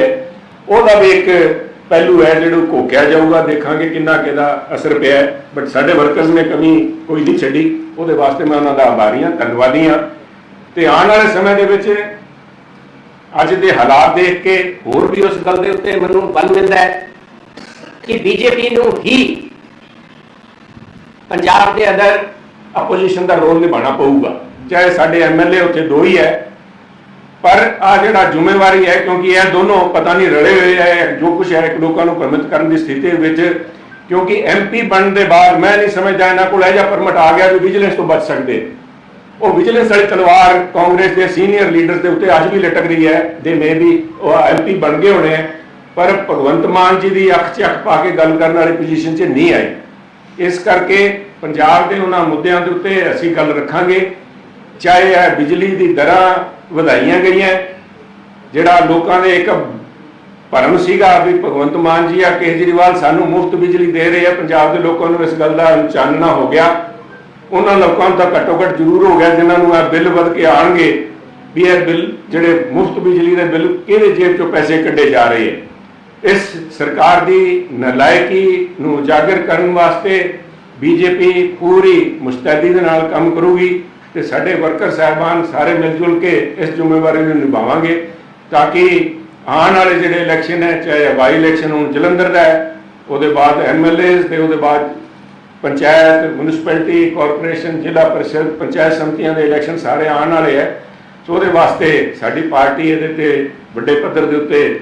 ਹੈ। ਉਹਦਾ ਵੀ ਇੱਕ ਪਹਿਲੂ ਹੈ ਜਿਹੜਾ ਘੋਕਿਆ ਜਾਊਗਾ। ਦੇਖਾਂਗੇ ਕਿੰਨਾ ਕਿਹਦਾ ਅਸਰ ਪਿਆ ਬਟ ਸਾਡੇ ਵਰਕਰਸ ਨੇ ਕਮੀ ਕੋਈ ਨਹੀਂ ਛੱਡੀ। ਉਹਦੇ ਵਾਸਤੇ ਮੈਂ ਉਹਨਾਂ ਦਾ ਆਭਾਰੀ ਹਾਂ, ਧੰਨਵਾਦੀ ਹਾਂ। ਤੇ ਆਉਣ ਵਾਲੇ ਸਮੇਂ ਦੇ ਵਿੱਚ ਅੱਜ ਦੇ ਹਾਲਾਤ ਦੇਖ ਕੇ ਹੋਰ ਵੀ ਉਸ ਗੱਲ ਦੇ ਉੱਤੇ ਮੈਨੂੰ ਬਲ ਮਿਲਦਾ ਹੈ ਕਿ ਬੀਜੇਪੀ ਨੂੰ ਹੀ ਪੰਜਾਬ ਦੇ ਅੰਦਰ ਆਪੋਜੀਸ਼ਨ ਦਾ ਰੋਲ ਨਿਭਾਉਣਾ ਪਊਗਾ। ਚਾਹੇ ਸਾਡੇ ਐਮਐਲਏ ਉੱਥੇ ਦੋ ਹੀ ਹੈ ਪਰ ਆ ਜਿਹੜਾ ਜ਼ਿੰਮੇਵਾਰੀ ਹੈ, ਕਿਉਂਕਿ ਇਹ ਦੋਨੋਂ ਪਤਾ ਨਹੀਂ ਰਲੇ ਹੋਏ ਹੈ, ਜੋ ਕੁਝ ਹੈ ਲੋਕਾਂ ਨੂੰ ਭ੍ਰਮਿਤ ਕਰਨ ਦੀ ਸਥਿਤੀ ਵਿੱਚ, ਕਿਉਂਕਿ ਐਮਪੀ ਬਣਨ ਦੇ ਬਾਅਦ ਮੈਂ ਨਹੀਂ ਸਮਝਦਾ ਇਹਨਾਂ ਕੋਲ ਇਹ ਜਿਹਾ ਪਰਮਿਟ ਆ ਗਿਆ ਵੀ ਵਿਜੀਲੈਂਸ ਤੋਂ ਬਚ ਸਕਦੇ। ਉਹ ਵਿਜੀਲੈਂਸ ਵਾਲੀ ਤਲਵਾਰ ਕਾਂਗਰਸ ਦੇ ਸੀਨੀਅਰ ਲੀਡਰਸ ਦੇ ਉੱਤੇ ਅੱਜ ਵੀ ਲਟਕ ਰਹੀ ਹੈ ਦੇ ਮੇ ਵੀ ਉਹ ਐਮਪੀ ਬਣ ਗਏ ਹੋਣੇ ਹੈ, ਪਰ ਭਗਵੰਤ ਮਾਨ ਜੀ ਦੀ ਅੱਖ 'ਚ ਅੱਖ ਪਾ ਕੇ ਗੱਲ ਕਰਨ ਵਾਲੀ ਪੋਜੀਸ਼ਨ 'ਚ ਨਹੀਂ ਆਈ ਇਸ ਕਰਕੇ ਪੰਜਾਬ ਦੇ ਉਹਨਾਂ ਮੁੱਦਿਆਂ ਦੇ ਉੱਤੇ ਅਸੀਂ ਗੱਲ ਰੱਖਾਂਗੇ, ਚਾਹੇ ਇਹ ਬਿਜਲੀ ਦੀ ਦਰਾਂ ਵਧਾਈਆਂ ਗਈਆਂ। ਜਿਹੜਾ ਲੋਕਾਂ ਦੇ ਇੱਕ ਭਰਮ ਸੀਗਾ ਵੀ ਭਗਵੰਤ ਮਾਨ ਜੀ ਆ, ਕੇਜਰੀਵਾਲ ਸਾਨੂੰ ਮੁਫਤ ਬਿਜਲੀ ਦੇ ਰਹੇ ਆ, ਪੰਜਾਬ ਦੇ ਲੋਕਾਂ ਨੂੰ ਇਸ ਗੱਲ ਦਾ ਚਾਨਣਾ ਹੋ ਗਿਆ। ਉਹਨਾਂ ਲੋਕਾਂ ਨੂੰ ਤਾਂ ਘੱਟੋ ਘੱਟ ਜ਼ਰੂਰ ਹੋ ਗਿਆ, ਜਿਨ੍ਹਾਂ ਨੂੰ ਇਹ ਬਿੱਲ ਵਧ ਕੇ ਆਣਗੇ ਵੀ ਇਹ ਬਿੱਲ, ਜਿਹੜੇ ਮੁਫਤ ਬਿਜਲੀ ਦੇ ਬਿੱਲ, ਕਿਹਦੇ ਜੇਬ ਚੋਂ ਪੈਸੇ ਕੱਢੇ ਜਾ ਰਹੇ ਹੈ ਇਸ ਸਰਕਾਰ ਦੀ ਨਲਾਇਕੀ ਨੂੰ ਉਜਾਗਰ ਕਰਨ ਵਾਸਤੇ ਬੀਜੇਪੀ ਪੂਰੀ ਮੁਸਤੈਦੀ ਦੇ ਨਾਲ ਕੰਮ ਕਰੂਗੀ। ਤੇ ਸਾਡੇ ਵਰਕਰ ਸਾਹਿਬਾਨ ਸਾਰੇ ਮਿਲ ਜੁਲ ਕੇ ਇਸ ਜ਼ਿੰਮੇਵਾਰੀ ਨੂੰ ਨਿਭਾਵਾਂਗੇ ਤਾਂ ਕਿ ਆਉਣ ਵਾਲੇ ਜਿਹੜੇ ਇਲੈਕਸ਼ਨ ਹੈ, ਚਾਹੇ ਬਾਈ ਇਲੈਕਸ਼ਨ ਹੁਣ, ਜਲੰਧਰ ਦਾ ਹੈ, ਉਹਦੇ ਬਾਅਦ ਐਮਐਲਏਸ ਤੇ ਉਹਦੇ ਬਾਅਦ ਪੰਚਾਇਤ ਮਿਊਨਿਸਪੈਲਿਟੀ ਕਾਰਪੋਰੇਸ਼ਨ ਜ਼ਿਲ੍ਹਾ ਪਰਿਸ਼ਦ, ਪੰਚਾਇਤ ਸਮਿਤੀਆਂ ਦੇ ਇਲੈਕਸ਼ਨ ਸਾਰੇ ਆਉਣ ਵਾਲੇ ਹੈ। ਸੋ ਉਹਦੇ ਵਾਸਤੇ ਸਾਡੀ ਪਾਰਟੀ ਇਹਦੇ ਤੇ ਵੱਡੇ ਪੱਧਰ ਦੇ ਉੱਤੇ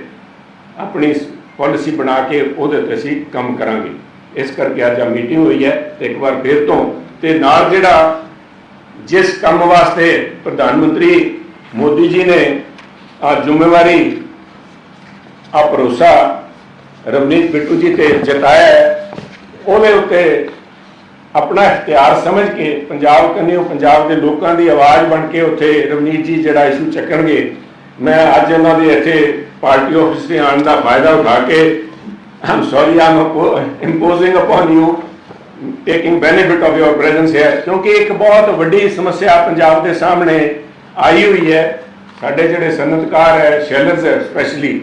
ਆਪਣੀ ਪਾਲਿਸੀ ਬਣਾ ਕੇ ਉਹਦੇ ਉੱਤੇ ਅਸੀਂ ਕੰਮ ਕਰਾਂਗੇ। ਇਸ ਕਰਕੇ ਅੱਜ ਆ ਮੀਟਿੰਗ ਹੋਈ ਹੈ ਤੇ ਇੱਕ ਵਾਰ ਫੇਰ ਤੋਂ ਤੇ ਨਾਲ ਜਿਹੜਾ ਜਿਸ ਕੰਮ ਵਾਸਤੇ ਪ੍ਰਧਾਨ ਮੰਤਰੀ ਮੋਦੀ ਜੀ ਨੇ ਆ ਜ਼ਿੰਮੇਵਾਰੀ ਆ ਭਰੋਸਾ ਰਵਨੀਤ ਬਿੱਟੂ ਜੀ ਤੇ ਜਤਾਇਆ ਉਹਦੇ ਉੱਤੇ ਆਪਣਾ ਇਖਤਿਆਰ ਸਮਝ ਕੇ ਪੰਜਾਬ ਕੰਨਿਓ ਪੰਜਾਬ ਦੇ ਲੋਕਾਂ ਦੀ ਆਵਾਜ਼ ਬਣ ਕੇ ਉੱਥੇ ਰਵਨੀਤ ਜੀ ਜਿਹੜਾ ਇਸ਼ੂ ਚੱਕਣਗੇ, ਮੈਂ ਅੱਜ ਉਹਨਾਂ ਦੇ ਇੱਥੇ ਪਾਰਟੀ ਆਫਿਸ ਤੇ ਆਉਣ ਦਾ ਫਾਇਦਾ ਉਠਾ ਕੇ ਆਮ sorry Aam imposing upon you taking benefit of your presence ਹੈ ਕਿਉਂਕਿ ਇੱਕ ਬਹੁਤ ਵੱਡੀ ਸਮੱਸਿਆ ਪੰਜਾਬ ਦੇ ਸਾਹਮਣੇ ਆਈ ਹੋਈ ਹੈ ਸਾਡੇ ਜਿਹੜੇ ਸਨਅਤਕਾਰ ਹੈ ਸ਼ੈਲਰਸ ਹੈ ਸਪੈਸ਼ਲੀ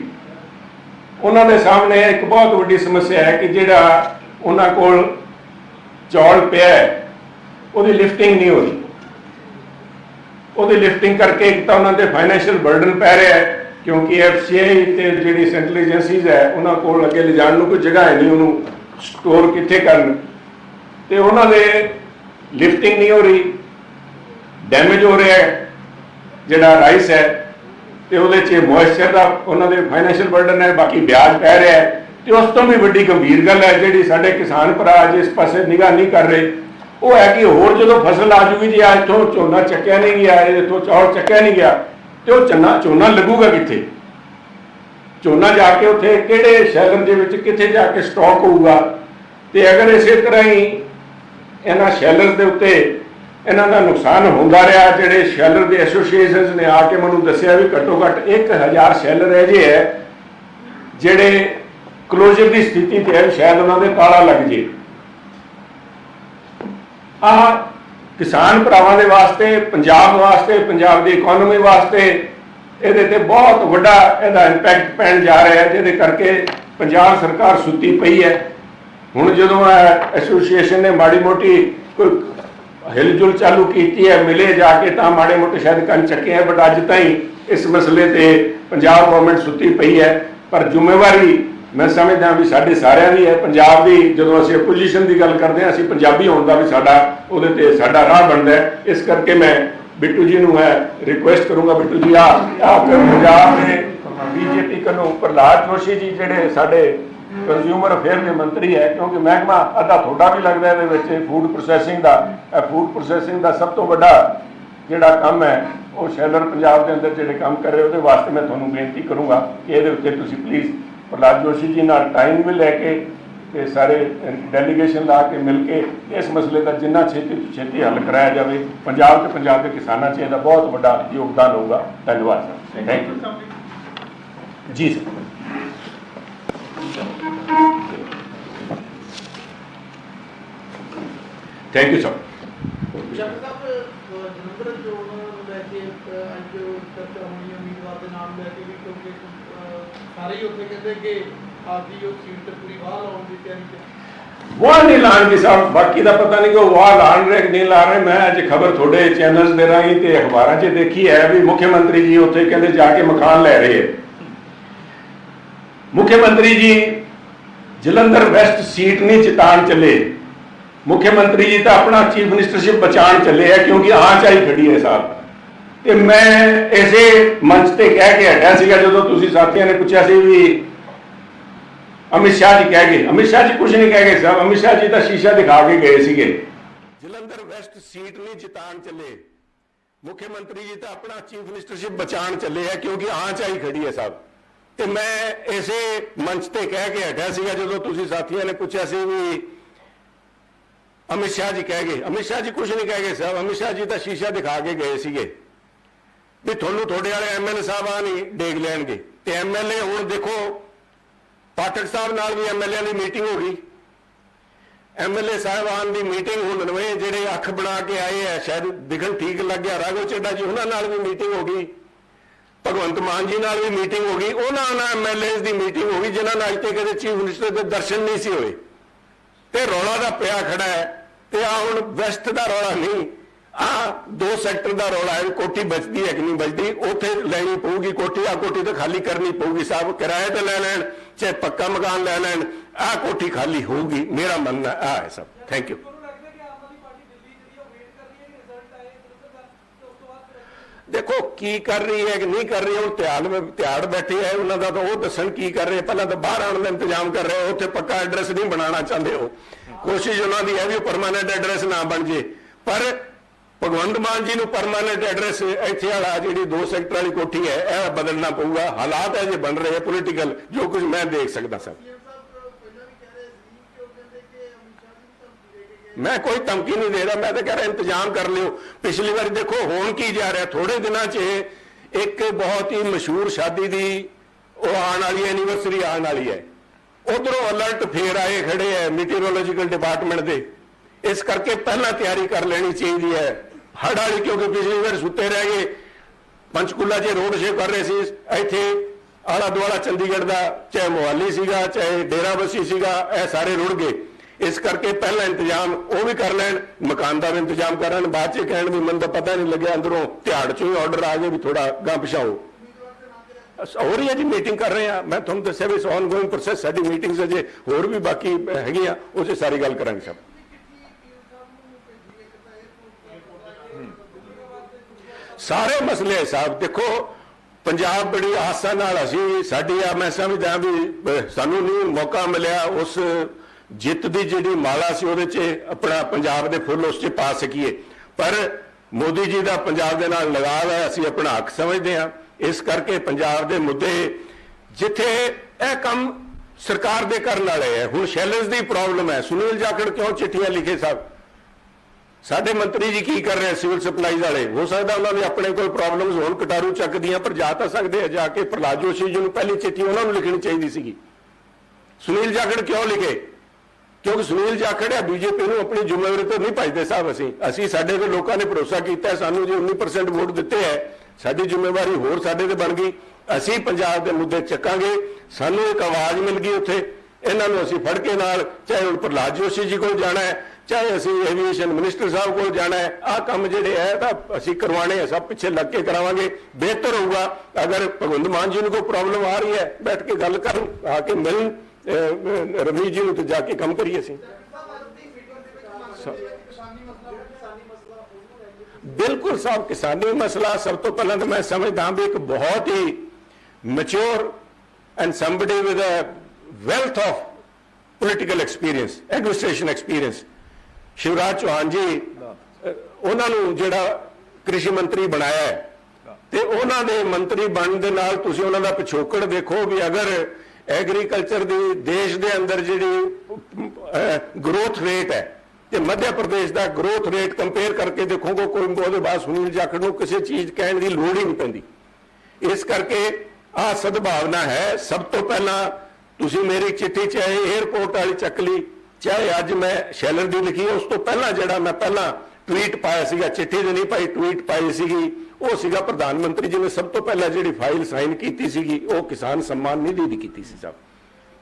ਉਹਨਾਂ ਦੇ ਸਾਹਮਣੇ ਇੱਕ ਬਹੁਤ ਵੱਡੀ ਸਮੱਸਿਆ ਹੈ ਕਿ ਜਿਹੜਾ ਉਹਨਾਂ ਕੋਲ ਚੌਲ ਪਿਆ ਉਹਦੀ ਲਿਫਟਿੰਗ ਨਹੀਂ ਹੋ ਰਹੀ ਉਹਦੀ ਲਿਫਟਿੰਗ ਕਰਕੇ ਇੱਕ ਤਾਂ ਉਹਨਾਂ ਦੇ ਫਾਈਨੈਂਸ਼ੀਅਲ ਬਰਡਨ ਪੈ ਰਿਹਾ ਹੈ ਕਿਉਂਕਿ ਐਫਸੀਆਈ ਤੇ ਜਿਹੜੀ ਸੈਂਟਰਲ ਏਜੰਸੀਜ਼ ਹੈ ਉਹਨਾਂ ਕੋਲ ਅੱਗੇ ਲਿਜਾਣ ਨੂੰ ਕੋਈ ਜਗ੍ਹਾ ਹੈ ਨਹੀਂ ਉਹਨੂੰ ਸਟੋਰ ਕਿੱਥੇ ਕਰਨ ਤੇ ਉਹਨਾਂ ਦੇ ਲਿਫਟਿੰਗ ਨਹੀਂ ਹੋ ਰਹੀ ਡੈਮੇਜ ਹੋ ਰਿਹਾ ਹੈ, ਜਿਹੜਾ ਰਾਈਸ ਹੈ, ਤੇ ਉਹਦੇ 'ਚ ਮੋਇਸਚਰ ਦਾ ਉਹਨਾਂ ਦੇ ਫਾਈਨੈਂਸ਼ੀਅਲ ਬਰਡਨ ਹੈ, ਬਾਕੀ ਵਿਆਜ ਪੈ ਰਿਹਾ ਹੈ, ਤੇ ਉਸ ਤੋਂ ਵੀ ਵੱਡੀ ਗੰਭੀਰ ਗੱਲ ਹੈ, ਜਿਹੜੀ ਸਾਡੇ ਕਿਸਾਨ ਭਰਾ ਅੱਜ ਇਸ ਪਾਸੇ ਨਿਗਾਹ ਨਹੀਂ ਕਰ ਰਹੇ, ਉਹ ਹੈ ਕਿ ਹੋਰ ਜਦੋਂ ਫਸਲ ਆ ਜੂਗੀ ਜੀ ਅੱਜ ਤੋਂ ਝੋਨਾ ਚੱਕਿਆ ਨਹੀਂ ਗਿਆ ਇਥੋਂ ਚੌਲ ਚੱਕਿਆ ਨਹੀਂ ਗਿਆ, ਤੇ ਉਹ ਚੰਨਾ, ਝੋਨਾ ਲੱਗੂਗਾ ਕਿੱਥੇ? ਝੋਨਾ ਜਾ ਕੇ ਉੱਥੇ ਕਿਹੜੇ ਸ਼ਹਿਰ ਦੇ ਵਿੱਚ ਕਿੱਥੇ ਜਾ ਕੇ ਸਟਾਕ ਹੋਊਗਾ? ਤੇ ਅਗਰ ਇਸੇ ਤਰ੍ਹਾਂ ਹੀ ਇਹਨਾਂ ਸ਼ੈਲਰਸ ਦੇ ਉੱਤੇ ਇਹਨਾਂ ਦਾ ਨੁਕਸਾਨ ਹੁੰਦਾ ਰਿਹਾ। ਜਿਹੜੇ ਸ਼ੈਲਰ ਦੇ ਐਸੋਸੀਏਸ਼ਨਸ ਨੇ ਆ ਕੇ ਮੈਨੂੰ ਦੱਸਿਆ ਵੀ ਘੱਟੋ ਘੱਟ 1000 ਸ਼ੈਲਰ ਹੈ ਜੇ ਹੈ, ਜਿਹੜੇ ਕਲੋਜ਼ਰ ਦੀ ਸਥਿਤੀ ਤੇ ਹੈ ਸ਼ਾਇਦ ਉਹਨਾਂ ਦੇ ਤਾਲਾ ਲੱਗ ਜੇ। ਆ ਕਿਸਾਨ ਭਰਾਵਾਂ ਦੇ ਵਾਸਤੇ, ਪੰਜਾਬ ਵਾਸਤੇ, ਪੰਜਾਬ ਦੀ ਇਕਨੋਮੀ ਵਾਸਤੇ ਇਹਦੇ ਤੇ ਬਹੁਤ ਵੱਡਾ ਇਹਦਾ ਇੰਪੈਕਟ ਪੈਣ ਜਾ ਰਿਹਾ ਹੈ, ਜਿਹਦੇ ਕਰਕੇ ਪੰਜਾਬ ਸਰਕਾਰ ਸੁੱਤੀ ਪਈ ਹੈ। ਹੁਣ ਜਦੋਂ ਐਸੋਸੀਏਸ਼ਨ ਨੇ ਮਾੜੀ ਮੋਟੀ ਕੋਈ ਹਿਲਜੁਲ ਚਾਲੂ ਕੀਤੀ ਹੈ, ਮਿਲੇ ਜਾ ਕੇ ਤਾਂ ਮਾੜੇ ਮੋਟੇ ਸ਼ਾਇਦ ਕੰਨ ਚੱਕੇ ਹੈ ਬਟ ਅੱਜ ਤਾਈਂ ਇਸ ਮਸਲੇ ਤੇ ਪੰਜਾਬ ਗਵਰਨਮੈਂਟ ਸੁੱਤੀ ਪਈ ਹੈ। ਪਰ ਜ਼ਿੰਮੇਵਾਰੀ ਮੈਂ ਸਮਝਦਾ ਵੀ ਸਾਡੇ ਸਾਰਿਆਂ ਦੀ ਹੈ। ਪੰਜਾਬ ਦੀ ਜਦੋਂ ਅਸੀਂ ਆਪੋਜੀਸ਼ਨ ਦੀ ਗੱਲ ਕਰਦੇ ਹਾਂ, ਅਸੀਂ ਪੰਜਾਬੀ ਹੋਣ ਦਾ ਵੀ ਸਾਡਾ ਉਹਦੇ ਤੇ ਸਾਡਾ ਰਾਹ ਬਣਦਾ ਹੈ। ਇਸ ਕਰਕੇ ਮੈਂ ਬਿੱਟੂ ਜੀ ਨੂੰ ਹੈ ਰਿਕੁਐਸਟ ਕਰੂੰਗਾ, ਬਿੱਟੂ ਜੀ ਆ ਆ ਪੰਜਾਬ ਦੇ ਬੀਜੇਪੀ ਕੋਲੋਂ ਪ੍ਰਹਲਾਦ ਜੋਸ਼ੀ ਜੀ ਜਿਹੜੇ ਸਾਡੇ ਕੰਜ਼ਿਊਮਰ ਅਫੇਅਰ ਦੇ ਮੰਤਰੀ ਹੈ ਕਿਉਂਕਿ ਮਹਿਕਮਾ ਅੱਧਾ ਤੁਹਾਡਾ ਵੀ ਲੱਗਦਾ ਇਹਦੇ ਵਿੱਚ ਫੂਡ ਪ੍ਰੋਸੈਸਿੰਗ ਦਾ ਇਹ ਫੂਡ ਪ੍ਰੋਸੈਸਿੰਗ ਦਾ ਸਭ ਤੋਂ ਵੱਡਾ ਜਿਹੜਾ ਕੰਮ ਹੈ ਉਹ ਸ਼ੈਲਰ ਪੰਜਾਬ ਦੇ ਅੰਦਰ ਜਿਹੜੇ ਕੰਮ ਕਰ ਰਹੇ ਉਹਦੇ ਵਾਸਤੇ ਮੈਂ ਤੁਹਾਨੂੰ ਬੇਨਤੀ ਕਰੂੰਗਾ ਕਿ ਇਹਦੇ ਉੱਤੇ ਤੁਸੀਂ ਪਲੀਜ਼ ਪ੍ਰਹਲਾਦ ਜੋਸ਼ੀ ਜੀ ਨਾਲ ਟਾਈਮ ਵੀ ਲੈ ਕੇ ਤੇ ਸਾਰੇ ਡੈਲੀਗੇਸ਼ਨ ਲਾ ਕੇ ਮਿਲ ਕੇ ਇਸ ਮਸਲੇ ਦਾ ਜਿੰਨਾ ਛੇਤੀ ਛੇਤੀ ਹੱਲ ਕਰਾਇਆ ਜਾਵੇ ਪੰਜਾਬ ਤੇ ਪੰਜਾਬ ਦੇ ਕਿਸਾਨਾਂ 'ਚ ਇਹਦਾ ਬਹੁਤ ਵੱਡਾ ਯੋਗਦਾਨ ਹੋਊਗਾ। ਧੰਨਵਾਦ ਸਰ ਥੈਂਕ ਯੂ ਜੀ ਸਰ ਥੈਂਕ ਯੂ ਸਰ ਵਾਹ ਲਾਉਣ ਦੀ ਨਹੀਂ ਲਾਣਗੇ ਸਾਹਿਬ ਬਾਕੀ ਦਾ ਪਤਾ ਨਹੀਂ ਕਿ ਉਹ ਵਾਹ ਲਾਣ ਰਹੇ ਨਹੀਂ ਲਾ ਰਹੇ। ਮੈਂ ਅੱਜ ਖਬਰ ਤੁਹਾਡੇ ਚੈਨਲਸ ਦੇ ਰਾਹੀਂ ਤੇ ਅਖਬਾਰਾਂ 'ਚ ਦੇਖੀ ਹੈ ਵੀ ਮੁੱਖ ਮੰਤਰੀ ਜੀ ਉੱਥੇ ਕਹਿੰਦੇ ਜਾ ਕੇ ਮਕਾਨ ਲੈ ਰਹੇ ਹੈ। ਮੁੱਖ ਮੰਤਰੀ ਜੀ, ਜਲੰਧਰ ਵੈਸਟ ਸੀਟ ਨਹੀਂ ਜਿਤਾਣ ਚੱਲੇ। ਮੁੱਖ ਮੰਤਰੀ ਜੀ ਤਾਂ ਆਪਣਾ ਚੀਫ ਮਿਨਿਸਟਰਸ਼ਿਪ ਬਚਾਉਣ ਚੱਲੇ ਹੈ ਕਿਉਂਕਿ ਆਂਚ ਆਈ ਖੜੀ ਹੈ ਸਾਹਿਬ ਤੇ ਮੈਂ ਇਸੇ ਮੰਚ ਤੇ ਕਹਿ ਕੇ ਹਟਿਆ ਸੀਗਾ, ਜਦੋਂ ਤੁਸੀਂ ਸਾਥੀਆਂ ਨੇ ਪੁੱਛਿਆ ਸੀ ਵੀ ਅਮਿਤ ਸ਼ਾਹ ਜੀ ਕਹਿ ਗਏ। ਅਮਿਤ ਸ਼ਾਹ ਜੀ ਕੁਝ ਨਹੀਂ ਕਹਿ ਗਏ ਸਾਹਿਬ ਅਮਿਤ ਸ਼ਾਹ ਜੀ ਤਾਂ ਸ਼ੀਸ਼ਾ ਦਿਖਾ ਕੇ ਗਏ ਸੀਗੇ। ਜਲੰਧਰ ਵੈਸਟ ਸੀਟ ਨਹੀਂ ਜਿਤਾਣ ਚੱਲੇ। ਮੁੱਖ ਮੰਤਰੀ ਜੀ ਤਾਂ ਆਪਣਾ ਚੀਫ ਮਿਨਿਸਟਰਸ਼ਿਪ ਬਚਾਉਣ ਚੱਲੇ ਹੈ ਕਿਉਂਕਿ ਆਂਚ ਆਈ ਖੜੀ ਹੈ ਸਾਹਿਬ ਤੇ ਮੈਂ ਇਸੇ ਮੰਚ ਤੇ ਕਹਿ ਕੇ ਹਟਿਆ ਸੀਗਾ, ਜਦੋਂ ਤੁਸੀਂ ਸਾਥੀਆਂ ਨੇ ਪੁੱਛਿਆ ਸੀ ਵੀ ਅਮਿਤ ਸ਼ਾਹ ਜੀ ਕਹਿ ਗਏ। ਅਮਿਤ ਸ਼ਾਹ ਜੀ ਕੁਝ ਨਹੀਂ ਕਹਿ ਗਏ ਸਾਹਿਬ ਅਮਿਤ ਸ਼ਾਹ ਜੀ ਤਾਂ ਸ਼ੀਸ਼ਾ ਦਿਖਾ ਕੇ ਗਏ ਸੀਗੇ ਵੀ ਤੁਹਾਨੂੰ ਤੁਹਾਡੇ ਵਾਲੇ ਐਮਐਲਏ ਸਾਹਿਬਾਨ ਹੀ ਡੇਗ ਲੈਣਗੇ। ਤੇ ਐਮਐਲਏ ਹੁਣ ਦੇਖੋ, ਪਾਠਕ ਸਾਹਿਬ ਨਾਲ ਵੀ ਐਮਐਲਏ ਦੀ ਮੀਟਿੰਗ ਹੋ ਗਈ। ਐਮਐਲਏ ਸਾਹਿਬਾਨ ਦੀ ਮੀਟਿੰਗ ਹੁਣ ਨਵੇਂ ਜਿਹੜੇ ਅੱਖ ਬਣਾ ਕੇ ਆਏ ਆ, ਸ਼ਾਇਦ ਦਿਖਣ ਠੀਕ ਲੱਗਿਆ। ਰਾਘਵ ਚੱਡਾ ਜੀ ਉਹਨਾਂ ਨਾਲ ਵੀ ਮੀਟਿੰਗ ਹੋ ਗਈ। ਭਗਵੰਤ ਮਾਨ ਜੀ ਨਾਲ ਵੀ ਮੀਟਿੰਗ ਹੋ ਗਈ, ਉਹਨਾਂ ਨਾਲ ਐਮਐਲਏਸ ਦੀ ਮੀਟਿੰਗ ਹੋ ਗਈ, ਜਿਨ੍ਹਾਂ ਨਾਲ ਅੱਜ ਤੱਕ ਕਦੇ ਚੀਫ ਮਿਨਿਸਟਰ ਦੇ ਦਰਸ਼ਨ ਨਹੀਂ ਸੀ ਹੋਏ। ਤੇ ਰੌਲਾ ਦਾ ਪਿਆ ਖੜਾ ਹੈ, ਤੇ ਆ ਹੁਣ ਵੈਸਟ ਦਾ ਰੌਲਾ ਨਹੀਂ ਆ ਦੋ ਸੈਕਟਰ ਦਾ ਰੌਲਾ ਹੈ, ਕੋਠੀ ਬਚਦੀ ਹੈ ਕਿ ਨਹੀਂ ਬਚਦੀ, ਉੱਥੇ ਲੈਣੀ ਪਊਗੀ ਕੋਠੀ ਆ ਕੋਠੀ ਤਾਂ ਖਾਲੀ ਕਰਨੀ ਪਊਗੀ ਸਾਹਿਬ ਕਿਰਾਏ ਤੇ ਲੈ ਲੈਣ, ਚਾਹੇ ਪੱਕਾ ਮਕਾਨ ਲੈ ਲੈਣ ਆ ਕੋਠੀ ਖਾਲੀ ਹੋਊਗੀ, ਮੇਰਾ ਮੰਨਣਾ ਆ ਹੈ ਸਭ। ਥੈਂਕ ਯੂ ਤੁਹਾਨੂੰ ਲੱਗਦਾ ਕਿ ਆਮ ਆਦਮੀ ਪਾਰਟੀ ਦਿੱਲੀ ਜਿਹੜੀ ਉਹ ਵੇਟ ਕਰ ਰਹੀ ਹੈ ਕਿ ਰਿਜ਼ਲਟ ਆਏ ਜਲੰਧਰ ਦਾ ਤੇ ਉਸ ਤੋਂ ਬਾਅਦ ਫਿਰ ਦੇਖੋ, ਕੀ ਕਰ ਰਹੀ ਹੈ ਕਿ ਨਹੀਂ ਕਰ ਰਹੀ ਹੁਣ ਧਿਆਨ ਵਿੱਚ ਧਿਆੜ ਬੈਠੇ ਹੈ, ਉਹਨਾਂ ਦਾ ਤਾਂ ਉਹ ਦੱਸਣ ਕੀ ਕਰ ਰਹੇ, ਪਹਿਲਾਂ ਤਾਂ ਬਾਹਰ ਆਉਣ ਦਾ ਇੰਤਜ਼ਾਮ ਕਰ ਰਹੇ ਹੋ ਉੱਥੇ ਪੱਕਾ ਐਡਰੈਸ ਨਹੀਂ ਬਣਾਉਣਾ ਚਾਹੁੰਦੇ ਹੋ ਕੋਸ਼ਿਸ਼ ਉਹਨਾਂ ਦੀ ਹੈ ਵੀ ਪਰਮਾਨੈਂਟ ਐਡਰੈਸ ਨਾ ਬਣ ਜੇ। ਪਰ ਭਗਵੰਤ ਮਾਨ ਜੀ ਨੂੰ ਪਰਮਾਨੈਂਟ ਐਡਰੈਸ ਇੱਥੇ ਵਾਲਾ, ਜਿਹੜੀ ਦੋ ਸੈਕਟਰ ਵਾਲੀ ਕੋਠੀ ਹੈ, ਇਹ ਬਦਲਣਾ ਪਊਗਾ। ਹਾਲਾਤ ਹੈ ਜੇ ਬਣ ਰਹੇ ਪੋਲੀਟੀਕਲ ਜੋ ਕੁਝ ਮੈਂ ਦੇਖ ਸਕਦਾ, ਸਰ ਸੀਐਮ ਸਾਹਿਬ ਪਹਿਲਾਂ ਵੀ ਕਹਿ ਰਹੇ ਸੀ ਕਿ ਉਹ ਕਹਿੰਦੇ ਕਿ ਅਮਿਤ ਸ਼ਾਹ ਜੀ ਨੂੰ ਧਮਕੀ ਦੇ ਕੇ ਗਏ ਮੈਂ ਕੋਈ ਧਮਕੀ ਨਹੀਂ ਦੇ ਰਿਹਾ, ਮੈਂ ਤਾਂ ਕਹਿ ਰਿਹਾ ਇੰਤਜ਼ਾਮ ਕਰ ਲਿਓ। ਪਿਛਲੀ ਵਾਰੀ ਦੇਖੋ, ਹੋਣ ਕੀ ਜਾ ਰਿਹਾ? ਥੋੜੇ ਦਿਨਾਂ 'ਚ ਇੱਕ ਬਹੁਤ ਹੀ ਮਸ਼ਹੂਰ ਸ਼ਾਦੀ ਦੀ ਉਹ ਆਉਣ ਵਾਲੀ ਐਨੀਵਰਸਰੀ ਆਉਣ ਵਾਲੀ ਹੈ। ਉਧਰੋਂ ਅਲਰਟ ਫੇਰ ਆਏ, ਖੜੇ ਹੈ ਮੀਟੀਓਰੋਲੋਜੀਕਲ ਡਿਪਾਰਟਮੈਂਟ ਦੇ। ਇਸ ਕਰਕੇ ਪਹਿਲਾਂ ਤਿਆਰੀ ਕਰ ਲੈਣੀ ਚਾਹੀਦੀ ਹੈ। ਹੜ ਵਾਲੀ, ਕਿਉਂਕਿ ਪਿਛਲੀ ਵਾਰ ਸੁੱਤੇ ਰਹਿ ਗਏ। ਪੰਚਕੂਲਾ 'ਚ ਰੋਡ ਸ਼ੋ ਕਰ ਰਹੇ ਸੀ। ਇੱਥੇ ਆਲਾ ਦੁਆਲਾ ਚੰਡੀਗੜ੍ਹ ਦਾ, ਚਾਹੇ ਮੋਹਾਲੀ ਸੀਗਾ, ਚਾਹੇ ਡੇਰਾਬੱਸੀ ਸੀਗਾ, ਇਹ ਸਾਰੇ ਰੁੜ ਗਏ। ਇਸ ਕਰਕੇ ਪਹਿਲਾਂ ਇੰਤਜ਼ਾਮ ਉਹ ਵੀ ਕਰ ਲੈਣ, ਮਕਾਨ ਦਾ ਵੀ ਇੰਤਜ਼ਾਮ ਕਰਨ ਬਾਅਦ 'ਚ ਕਹਿਣ ਵੀ ਮੈਨੂੰ ਤਾਂ ਪਤਾ ਨਹੀਂ ਲੱਗਿਆ ਅੰਦਰੋਂ ਤਿਹਾੜ 'ਚੋਂ ਹੀ ਆਰਡਰ ਆ ਗਏ ਵੀ ਥੋੜਾ ਗਾਂ ਪਿਛਾਓ। ਹੋ ਰਹੀ ਹੈ ਜੀ ਮੀਟਿੰਗ ਕਰ ਰਹੇ ਆ। ਮੈਂ ਤੁਹਾਨੂੰ ਦੱਸਿਆ ਵੀ ਇਸ ਆਨਗੋਇੰਗ ਪ੍ਰੋਸੈਸ ਸਾਡੀ ਮੀਟਿੰਗਸ ਅਜੇ ਹੋਰ ਵੀ ਬਾਕੀ ਹੈਗੀਆਂ ਉਹ 'ਚ ਸਾਰੀ ਗੱਲ ਕਰਾਂਗੇ ਸਭ ਸਾਰੇ ਮਸਲੇ ਸਾਹਿਬ ਦੇਖੋ, ਪੰਜਾਬ ਬੜੀ ਆਸਾਂ ਨਾਲ ਅਸੀਂ ਸਾਡੀ ਆ ਮੈਂ ਸਮਝਦਾ ਵੀ ਸਾਨੂੰ ਨਹੀਂ ਮੌਕਾ ਮਿਲਿਆ ਉਸ ਜਿੱਤ ਦੀ ਜਿਹੜੀ ਮਾਲਾ ਸੀ ਉਹਦੇ 'ਚ ਆਪਣਾ ਪੰਜਾਬ ਦੇ ਫੁੱਲ ਉਸ 'ਚ ਪਾ ਸਕੀਏ। ਪਰ ਮੋਦੀ ਜੀ ਦਾ ਪੰਜਾਬ ਦੇ ਨਾਲ ਲਗਾਵ ਹੈ, ਅਸੀਂ ਆਪਣਾ ਹੱਕ ਸਮਝਦੇ ਹਾਂ। ਇਸ ਕਰਕੇ ਪੰਜਾਬ ਦੇ ਮੁੱਦੇ ਜਿੱਥੇ ਇਹ ਕੰਮ ਸਰਕਾਰ ਦੇ ਕਰਨ ਵਾਲੇ ਹੈ, ਹੁਣ ਸ਼ੈਲਰਸ ਦੀ ਪ੍ਰੋਬਲਮ ਹੈ। ਸੁਨੀਲ ਜਾਖੜ ਕਿਉਂ ਚਿੱਠੀਆਂ ਲਿਖੇ ਸਾਹਿਬ ਸਾਡੇ ਮੰਤਰੀ ਜੀ ਕੀ ਕਰ ਰਹੇ ਸਿਵਲ ਸਪਲਾਈਜ਼ ਵਾਲੇ? ਹੋ ਸਕਦਾ ਉਹਨਾਂ ਦੇ ਆਪਣੇ ਕੋਲ ਪ੍ਰੋਬਲਮਸ ਹੋਣ, ਕਟਾਰੂ ਚੱਕਦੀਆਂ, ਪਰ ਜਾ ਤਾਂ ਸਕਦੇ ਆ ਜਾ ਕੇ ਪ੍ਰਹਲਾਦ ਜੋਸ਼ੀ ਜੀ ਨੂੰ ਪਹਿਲੀ ਚਿੱਠੀ ਉਹਨਾਂ ਨੂੰ ਲਿਖਣੀ ਚਾਹੀਦੀ ਸੀਗੀ। ਸੁਨੀਲ ਜਾਖੜ ਕਿਉਂ ਲਿਖੇ? ਕਿਉਂਕਿ ਸੁਨੀਲ ਜਾਖੜ ਆ ਬੀਜੇਪੀ ਨੂੰ ਆਪਣੀ ਜ਼ਿੰਮੇਵਾਰੀ ਤੋਂ ਨਹੀਂ ਭਜਦੇ ਸਾਹਿਬ ਅਸੀਂ। ਅਸੀਂ ਸਾਡੇ ਤੇ ਲੋਕਾਂ ਨੇ ਭਰੋਸਾ ਕੀਤਾ, ਸਾਨੂੰ ਜੇ 19% ਵੋਟ ਦਿੱਤੇ ਹੈ, ਸਾਡੀ ਜ਼ਿੰਮੇਵਾਰੀ ਹੋਰ ਸਾਡੇ ਤੇ ਬਣ ਗਈ। ਅਸੀਂ ਪੰਜਾਬ ਦੇ ਮੁੱਦੇ ਚੱਕਾਂਗੇ, ਸਾਨੂੰ ਇੱਕ ਆਵਾਜ਼ ਮਿਲ ਗਈ ਉੱਥੇ, ਇਹਨਾਂ ਨੂੰ ਅਸੀਂ ਫੜ ਕੇ ਨਾਲ, ਚਾਹੇ ਉਹ ਪ੍ਰਹਲਾਦ ਜੋਸ਼ੀ ਜੀ ਕੋਲ ਜਾਣਾ ਹੈ, ਚਾਹੇ ਅਸੀਂ ਐਵੀਏਸ਼ਨ ਮਿਨਿਸਟਰ ਸਾਹਿਬ ਕੋਲ ਜਾਣਾ ਹੈ, ਆਹ ਕੰਮ ਜਿਹੜੇ ਹੈ ਤਾਂ ਅਸੀਂ ਕਰਵਾਣੇ ਆ, ਸਭ ਪਿੱਛੇ ਲੱਗ ਕੇ ਕਰਾਵਾਂਗੇ, ਬਿਹਤਰ ਹੋਊਗਾ। ਅਗਰ ਭਗਵੰਤ ਮਾਨ ਜੀ ਨੂੰ ਕੋਈ ਪ੍ਰੋਬਲਮ ਆ ਰਹੀ ਹੈ, ਬੈਠ ਕੇ ਗੱਲ ਕਰਨ, ਆ ਕੇ ਮਿਲਣ ਰਮਨੀਤ ਜੀ ਨੂੰ ਤੇ ਜਾ ਕੇ ਕੰਮ ਕਰੀਏ ਅਸੀਂ। ਬਿਲਕੁਲ ਸਾਹਿਬ ਕਿਸਾਨੀ ਮਸਲਾ, ਸਭ ਤੋਂ ਪਹਿਲਾਂ ਤਾਂ ਮੈਂ ਸਮਝਦਾ ਵੀ ਇੱਕ ਬਹੁਤ ਹੀ mature and somebody with a wealth of political experience, administration experience. Shivraj Chauhan ji ਉਹਨਾਂ ਨੂੰ ਜਿਹੜਾ ਕ੍ਰਿਸ਼ੀ ਮੰਤਰੀ ਬਣਾਇਆ ਤੇ ਉਹਨਾਂ ਦੇ ਮੰਤਰੀ ਬਣਨ ਦੇ ਨਾਲ ਤੁਸੀਂ ਉਹਨਾਂ ਦਾ ਪਿਛੋਕੜ ਦੇਖੋ ਵੀ ਅਗਰ ਐਗਰੀਕਲਚਰ ਦੀ, ਦੇਸ਼ ਦੇ ਅੰਦਰ ਜਿਹੜੀ ਗਰੋਥ ਰੇਟ ਹੈ, ਤੇ ਮੱਧ ਪ੍ਰਦੇਸ਼ ਦਾ ਗਰੋਥ ਰੇਟ ਕੰਪੇਅਰ ਕਰਕੇ ਦੇਖੋਗੇ, ਕੋਈ ਉਹਦੇ ਬਾਅਦ ਸੁਨੀਲ ਜਾਖੜ ਨੂੰ ਕਿਸੇ ਚੀਜ਼ ਕਹਿਣ ਦੀ ਲੋੜ ਹੀ ਨਹੀਂ ਪੈਂਦੀ। ਇਸ ਕਰਕੇ ਆ ਸਦਭਾਵਨਾ ਹੈ, ਸਭ ਤੋਂ ਪਹਿਲਾਂ ਤੁਸੀਂ ਮੇਰੀ ਚਿੱਠੀ, ਚਾਹੇ 에어ਪੋਰਟ ਵਾਲੀ ਚੱਕ ਲਈ, ਚਾਹੇ ਅੱਜ ਮੈਂ ਸ਼ੈਲਰ ਦੀ ਲਿਖੀ ਉਸ ਤੋਂ ਪਹਿਲਾਂ ਜਿਹੜਾ ਮੈਂ ਪਹਿਲਾਂ ਟਵੀਟ ਪਾਇਆ ਸੀਗਾ, ਚਿੱਠੀ ਦੇ ਨਹੀਂ ਭਾਈ ਟਵੀਟ ਪਾਈ ਸੀਗੀ। ਉਹ ਸੀਗਾ ਪ੍ਰਧਾਨ ਮੰਤਰੀ ਜੀ ਨੇ ਸਭ ਤੋਂ ਪਹਿਲਾਂ ਜਿਹੜੀ ਫਾਈਲ ਸਾਈਨ ਕੀਤੀ ਸੀਗੀ, ਉਹ ਕਿਸਾਨ ਸਨਮਾਨ ਨਿਧੀ ਦੀ ਕੀਤੀ ਸੀ ਸਭ।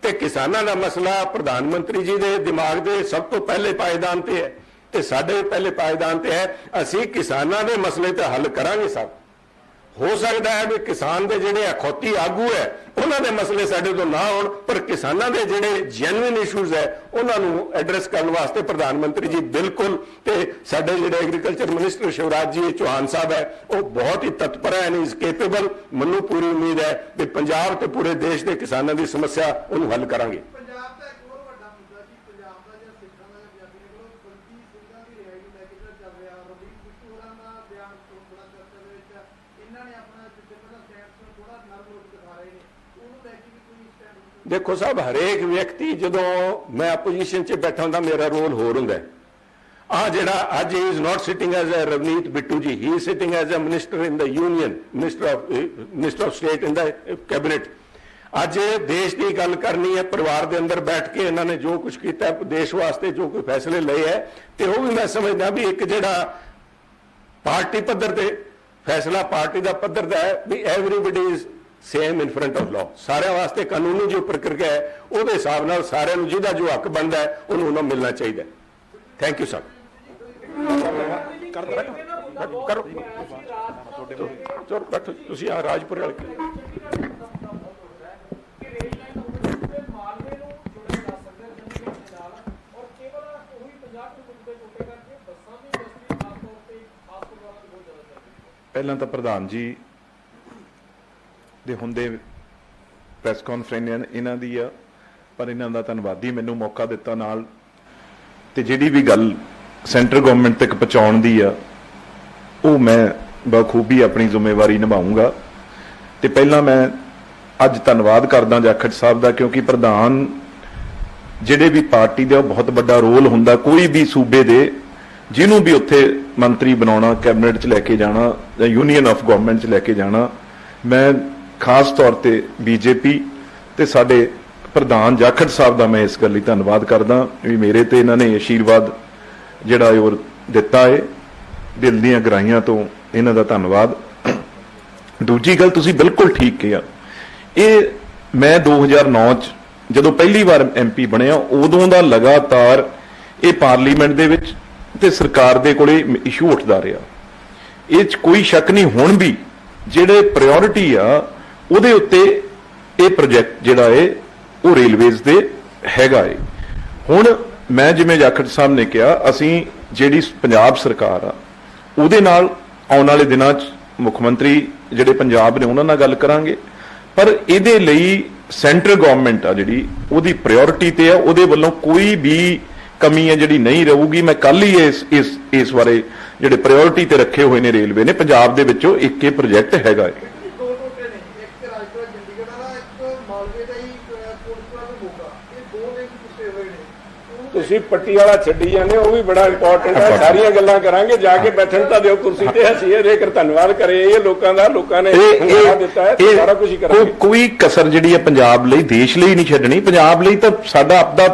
ਤੇ ਕਿਸਾਨਾਂ ਦਾ ਮਸਲਾ ਪ੍ਰਧਾਨ ਮੰਤਰੀ ਜੀ ਦੇ ਦਿਮਾਗ ਦੇ ਸਭ ਤੋਂ ਪਹਿਲੇ ਪਾਇਦਾਨ ਤੇ ਹੈ। ਤੇ ਸਾਡੇ ਪਹਿਲੇ ਪਾਇਦਾਨ ਤੇ ਹੈ। ਅਸੀਂ ਕਿਸਾਨਾਂ ਦੇ ਮਸਲੇ ਤੇ ਹੱਲ ਕਰਾਂਗੇ ਸਭ। ਹੋ ਸਕਦਾ ਹੈ ਵੀ ਕਿਸਾਨ ਦੇ ਜਿਹੜੇ ਅਖੌਤੀ ਆਗੂ ਹੈ, ਉਹਨਾਂ ਦੇ ਮਸਲੇ ਸਾਡੇ ਤੋਂ ਨਾ ਹੋਣ ਪਰ ਕਿਸਾਨਾਂ ਦੇ ਜਿਹੜੇ ਜੈਨੂਇਨ ਇਸ਼ੂਜ਼ ਹੈ, ਉਹਨਾਂ ਨੂੰ ਐਡਰੈਸ ਕਰਨ ਵਾਸਤੇ ਪ੍ਰਧਾਨ ਮੰਤਰੀ ਜੀ ਬਿਲਕੁਲ ਤੇ ਸਾਡੇ ਜਿਹੜੇ ਐਗਰੀਕਲਚਰ ਮਿਨਿਸਟਰ ਸ਼ਿਵਰਾਜ ਜੀ, ਚੌਹਾਨ ਸਾਹਿਬ ਹੈ, ਉਹ ਬਹੁਤ ਹੀ ਤਤਪਰ ਹੈ ਐਂਡ ਇਜ਼ ਕੇਪੇਬਲ ਮੈਨੂੰ ਪੂਰੀ ਉਮੀਦ ਹੈ ਕਿ ਪੰਜਾਬ ਤੇ ਪੂਰੇ ਦੇਸ਼ ਦੇ ਕਿਸਾਨਾਂ ਦੀ ਸਮੱਸਿਆ ਉਹਨੂੰ ਹੱਲ ਕਰਾਂਗੇ ਪੰਜਾਬ ਦਾ ਇੱਕ ਹੋਰ ਵੱਡਾ ਮੁੱਦਾ ਜੀ ਪੰਜਾਬ ਦਾ ਜਿਹੜਾ ਸਿੱਖਾਂ ਦਾ ਜਾਂ ਪੰਜਾਬੀਆਂ ਕੋਲੋਂ ਬਲਕੀ ਸਿੰਘਾਂ ਦੀ ਰਿਹਾਈ ਨੂੰ ਲੈ ਕੇ ਜਿਹੜਾ ਚੱਲ ਰਿਹਾ ਰਵੀਨ ਬਿੱਟੂ ਹੋਰਾਂ ਦਾ ਬਿਆਨ ਤੋਂ ਬੜਾ ਚਰਚਾ ਦੇ ਵਿੱਚ ਆ। ਇਹਨਾਂ ਨੇ ਆਪਣਾ ਜਿੱਥੇ ਪਹਿਲਾਂ ਸਟੈਂਡ ਨੂੰ ਥੋੜਾ ਨਰਮ ਰੂਪ ਦਿਖਾ ਰਹੇ ਨੇ ਉਹਨੂੰ ਲੈ ਕੇ ਵੀ ਕੋਈ ਸਟੈਂਡ ਦੇਖੋ ਸਾਹਿਬ, ਹਰੇਕ ਵਿਅਕਤੀ ਜਦੋਂ ਮੈਂ ਆਪੋਜੀਸ਼ਨ 'ਚ ਬੈਠਾ ਹੁੰਦਾ, ਮੇਰਾ ਰੋਲ ਹੋਰ ਹੁੰਦਾ ਆ ਜਿਹੜਾ ਅੱਜ he is not sitting as a Ravneet Bittu ji he is sitting as a minister in the union minister of minister of state in the cabinet ਅੱਜ ਦੇਸ਼ ਦੀ ਗੱਲ ਕਰਨੀ ਹੈ, ਪਰਿਵਾਰ ਦੇ ਅੰਦਰ ਬੈਠ ਕੇ ਇਹਨਾਂ ਨੇ ਜੋ ਕੁਝ ਕੀਤਾ, ਦੇਸ਼ ਵਾਸਤੇ ਜੋ ਕੋਈ ਫੈਸਲੇ ਲਏ ਹੈ, ਤੇ ਉਹ ਵੀ ਮੈਂ ਸਮਝਦਾ ਵੀ ਇੱਕ ਜਿਹੜਾ ਪਾਰਟੀ ਪੱਧਰ ਤੇ, ਫੈਸਲਾ ਪਾਰਟੀ ਦਾ ਪੱਧਰ ਦਾ ਹੈ, ਵੀ everybody is same in front of law ਸਾਰਿਆਂ ਵਾਸਤੇ ਕਾਨੂੰਨੀ ਜੋ ਪ੍ਰਕਿਰਿਆ ਹੈ ਉਹਦੇ ਹਿਸਾਬ ਨਾਲ ਸਾਰਿਆਂ ਨੂੰ ਜਿਹਦਾ ਜੋ ਹੱਕ ਬਣਦਾ ਹੈ ਉਹਨੂੰ ਉਹਨਾਂ ਮਿਲਣਾ ਚਾਹੀਦਾ ਥੈਂਕ ਯੂ ਸਰ ਕਰ। ਬੈਠੋ। ਤੁਸੀਂ ਆ ਰਾਜਪੁਰ ਵਾਲੇ ਕਿ ਰੇਲ ਲਾਈਨ ਉੱਤੇ ਮਾਲਵੇ ਨੂੰ ਜੋੜਿਆ ਜਾ ਸਕਦਾ ਹੈ ਜੰਮੂ ਦੇ ਨਾਲ ਔਰ ਕੇਵਲ ਉਹੀ 50 ਕਿਲੋਮੀਟਰ ਦੇ ਟੋਟੇ ਕਰਕੇ ਬੱਸਾਂ ਦੀ ਇੰਡਸਟਰੀ ਖਾਸ ਤੌਰ ਤੇ ਖਾਸ ਪਰਿਵਾਰਾਂ ਦੀ ਬਹੁਤ ਜ਼ਿਆਦਾ ਚੱਲ ਰਹੀ ਹੈ ਪਹਿਲਾਂ ਤਾਂ ਪ੍ਰਧਾਨ ਜੀ ਦੇ ਹੁੰਦੇ ਪ੍ਰੈਸ ਕਾਨਫਰੰਸ ਇਹਨਾਂ ਦੀ ਆ, ਪਰ ਇਹਨਾਂ ਦਾ ਧੰਨਵਾਦੀ ਮੈਨੂੰ ਮੌਕਾ ਦਿੱਤਾ ਨਾਲ। ਤੇ ਜਿਹੜੀ ਵੀ ਗੱਲ ਸੈਂਟਰ ਗਵਰਨਮੈਂਟ ਤੱਕ ਪਹੁੰਚਾਉਣ ਦੀ ਆ, ਉਹ ਮੈਂ ਬਖੂਬੀ ਆਪਣੀ ਜ਼ਿੰਮੇਵਾਰੀ ਨਿਭਾਉਂਗਾ ਤੇ ਪਹਿਲਾਂ ਮੈਂ ਅੱਜ ਧੰਨਵਾਦ ਕਰਦਾ ਜਾਖੜ ਸਾਹਿਬ ਦਾ, ਕਿਉਂਕਿ ਪ੍ਰਧਾਨ ਜਿਹੜੇ ਵੀ ਪਾਰਟੀ ਦੇ ਉਹ ਬਹੁਤ ਵੱਡਾ ਰੋਲ ਹੁੰਦਾ, ਕੋਈ ਵੀ ਸੂਬੇ ਦੇ, ਜਿਹਨੂੰ ਵੀ ਉੱਥੇ ਮੰਤਰੀ ਬਣਾਉਣਾ, ਕੈਬਨਿਟ 'ਚ ਲੈ ਕੇ ਜਾਣਾ ਜਾਂ ਯੂਨੀਅਨ ਆਫ ਗਵਰਨਮੈਂਟ 'ਚ ਲੈ ਕੇ ਜਾਣਾ, ਮੈਂ ਖਾਸ ਤੌਰ ਤੇ ਬੀਜੇਪੀ ਤੇ ਸਾਡੇ ਪ੍ਰਧਾਨ ਜਾਖੜ ਸਾਹਿਬ ਦਾ ਮੈਂ ਇਸ ਗੱਲ ਲਈ ਧੰਨਵਾਦ ਕਰਦਾ ਵੀ ਮੇਰੇ ਤੇ ਇਹਨਾਂ ਨੇ ਆਸ਼ੀਰਵਾਦ ਜਿਹੜਾ ਇਹ ਉਹ ਦਿੱਤਾ ਹੈ ਦਿਲ ਦੀਆਂ ਗਹਿਰਾਈਆਂ ਤੋਂ ਇਹਨਾਂ ਦਾ ਧੰਨਵਾਦ। ਦੂਜੀ ਗੱਲ ਤੁਸੀਂ ਬਿਲਕੁਲ ਠੀਕ ਕਿਹਾ। ਇਹ ਮੈਂ 2009 ਚ ਜਦੋਂ ਪਹਿਲੀ ਵਾਰ ਐਮਪੀ ਬਣਿਆ, ਉਦੋਂ ਦਾ ਲਗਾਤਾਰ ਇਹ ਪਾਰਲੀਮੈਂਟ ਦੇ ਵਿੱਚ ਤੇ ਸਰਕਾਰ ਦੇ ਕੋਲੇ ਇਸ਼ੂ ਉੱਠਦਾ ਰਿਹਾ। ਇਹ ਚ ਕੋਈ ਸ਼ੱਕ ਨਹੀਂ, ਹੁਣ ਵੀ ਜਿਹੜੇ ਪ੍ਰਾਇੋਰਟੀ ਆ ਉਹਦੇ ਉੱਤੇ ਇਹ ਪ੍ਰੋਜੈਕਟ ਜਿਹੜਾ ਹੈ ਉਹ ਰੇਲਵੇਜ਼ ਦੇ ਹੈਗਾ ਏ। ਹੁਣ ਮੈਂ ਜਿਵੇਂ ਜਾਖੜ ਸਾਹਿਬ ਨੇ ਕਿਹਾ, ਅਸੀਂ ਜਿਹੜੀ ਪੰਜਾਬ ਸਰਕਾਰ ਆ, ਉਹਦੇ ਨਾਲ ਆਉਣ ਵਾਲੇ ਦਿਨਾਂ 'ਚ ਮੁੱਖ ਮੰਤਰੀ ਜਿਹੜੇ ਪੰਜਾਬ ਨੇ, ਉਹਨਾਂ ਨਾਲ ਗੱਲ ਕਰਾਂਗੇ। ਪਰ ਇਹਦੇ ਲਈ ਸੈਂਟਰ ਗਵਰਨਮੈਂਟ ਆ ਜਿਹੜੀ, ਉਹਦੀ ਪ੍ਰਾਇੋਰਟੀ ਤੇ ਆ, ਉਹਦੇ ਵੱਲੋਂ ਕੋਈ ਵੀ ਕਮੀ ਹੈ ਜਿਹੜੀ ਨਹੀਂ ਰਹੂਗੀ। ਮੈਂ ਕੱਲ ਹੀ ਇਸ ਇਸ ਇਸ ਬਾਰੇ ਜਿਹੜੇ ਪ੍ਰਾਇੋਰਟੀ ਤੇ ਰੱਖੇ ਹੋਏ ਨੇ ਰੇਲਵੇ ਨੇ, ਪੰਜਾਬ ਦੇ ਵਿੱਚੋਂ ਇੱਕ ਇਹ ਪ੍ਰੋਜੈਕਟ ਹੈਗਾ ਹੈ ਦੋ ਟੋਟੇ ਨੇ ਇੱਕ ਰਾਜਪੁਰਾ ਚੰਡੀਗੜ੍ਹ ਦਾ ਇੱਕ ਮਾਲਵੇ ਦਾ ਹੀ ਕੋਟਪੁਰਾ ਤੋਂ ਮੋਗਾ ਇਹ ਦੋ ਲਿੰਕ ਟੁੱਟੇ ਹੋਏ ਨੇ ਉਹਨੂੰ ਤੁਸੀਂ ਪੱਟੀ ਵਾਲਾ ਛੱਡੀ ਜਾਂਦੇ ਉਹ ਵੀ ਬੜਾ ਇੰਪੋਰਟੈਂਟ ਹੈ। ਸਾਰੀਆਂ ਗੱਲਾਂ ਕਰਾਂਗੇ ਜਾ ਕੇ ਬੈਠਣ ਤਾਂ ਦਿਓ ਕੁਰਸੀ ਤੇ ਅਸੀਂ ਜੇਕਰ ਧੰਨਵਾਦ ਕਰੇ। ਇਹ ਲੋਕਾਂ ਦਾ ਲੋਕਾਂ ਨੇ ਹੰਗਾਰਾ ਦਿੱਤਾ ਹੈ ਸਾਰਾ ਕੁਝ ਹੀ ਕਰਾਂਗੇ। ਕੋਈ ਕਸਰ ਜਿਹੜੀ ਹੈ ਪੰਜਾਬ ਲਈ ਦੇਸ਼ ਲਈ ਨਹੀਂ ਛੱਡਣੀ। ਪੰਜਾਬ ਲਈ ਤਾਂ ਸਾਡਾ ਆਪਦਾ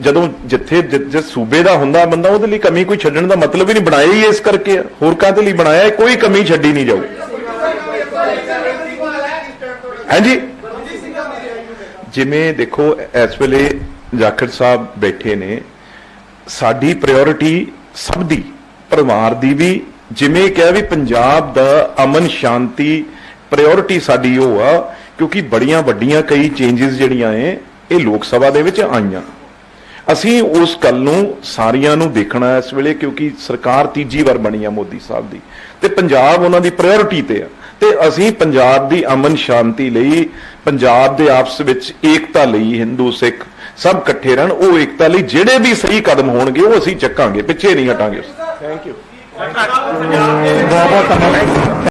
ਜਦੋਂ ਜਿੱਥੇ ਜਿਸ ਸੂਬੇ ਦਾ ਹੁੰਦਾ ਬੰਦਾ ਉਹਦੇ ਲਈ ਕਮੀ ਕੋਈ ਛੱਡਣ ਦਾ ਮਤਲਬ ਹੀ ਨਹੀਂ ਬਣਾਇਆ ਹੀ ਇਸ ਕਰਕੇ। ਹੋਰ ਕਾਹਦੇ ਲਈ ਬਣਾਇਆ? ਹੈ? ਕੋਈ ਕਮੀ ਛੱਡੀ ਨਹੀਂ ਜਾਊ। ਹਾਂਜੀ। ਜਿਵੇਂ ਦੇਖੋ ਇਸ ਵੇਲੇ ਜਾਖੜ ਸਾਹਿਬ ਬੈਠੇ ਨੇ, ਸਾਡੀ ਪ੍ਰਾਇੋਰਟੀ ਸਭ ਦੀ, ਪਰਿਵਾਰ ਦੀ ਵੀ, ਜਿਵੇਂ ਕਿਹਾ ਵੀ ਪੰਜਾਬ ਦਾ ਅਮਨ ਸ਼ਾਂਤੀ ਪ੍ਰਾਇੋਰਟੀ ਸਾਡੀ ਉਹ ਆ, ਕਿਉਂਕਿ ਬੜੀਆਂ ਵੱਡੀਆਂ ਕਈ ਚੇਂਜਸ ਜਿਹੜੀਆਂ ਐ, ਇਹ ਲੋਕ ਸਭਾ ਦੇ ਵਿੱਚ ਆਈਆਂ। ਅਸੀਂ ਉਸ ਗੱਲ ਨੂੰ ਸਾਰੀਆਂ ਨੂੰ ਦੇਖਣਾ ਇਸ ਵੇਲੇ, ਕਿਉਂਕਿ ਸਰਕਾਰ ਤੀਜੀ ਵਾਰ ਬਣੀ ਆ ਮੋਦੀ ਸਾਹਿਬ ਦੀ। ਤੇ ਪੰਜਾਬ ਉਹਨਾਂ ਦੀ ਪ੍ਰਾਇੋਰਟੀ ਤੇ ਆ। ਤੇ ਅਸੀਂ ਪੰਜਾਬ ਦੀ ਅਮਨ ਸ਼ਾਂਤੀ ਲਈ, ਪੰਜਾਬ ਦੇ ਆਪਸ ਵਿੱਚ ਏਕਤਾ ਲਈ ਹਿੰਦੂ ਸਿੱਖ ਸਭ ਇਕੱਠੇ ਰਹਿਣ ਉਹ ਏਕਤਾ ਲਈ ਜਿਹੜੇ ਵੀ ਸਹੀ ਕਦਮ ਹੋਣਗੇ ਉਹ ਅਸੀਂ ਚੱਕਾਂਗੇ ਪਿੱਛੇ ਨਹੀਂ ਹਟਾਂਗੇ। ਥੈਂਕ ਯੂ ਬਹੁਤ ਬਹੁਤ ਧੰਨਵਾਦ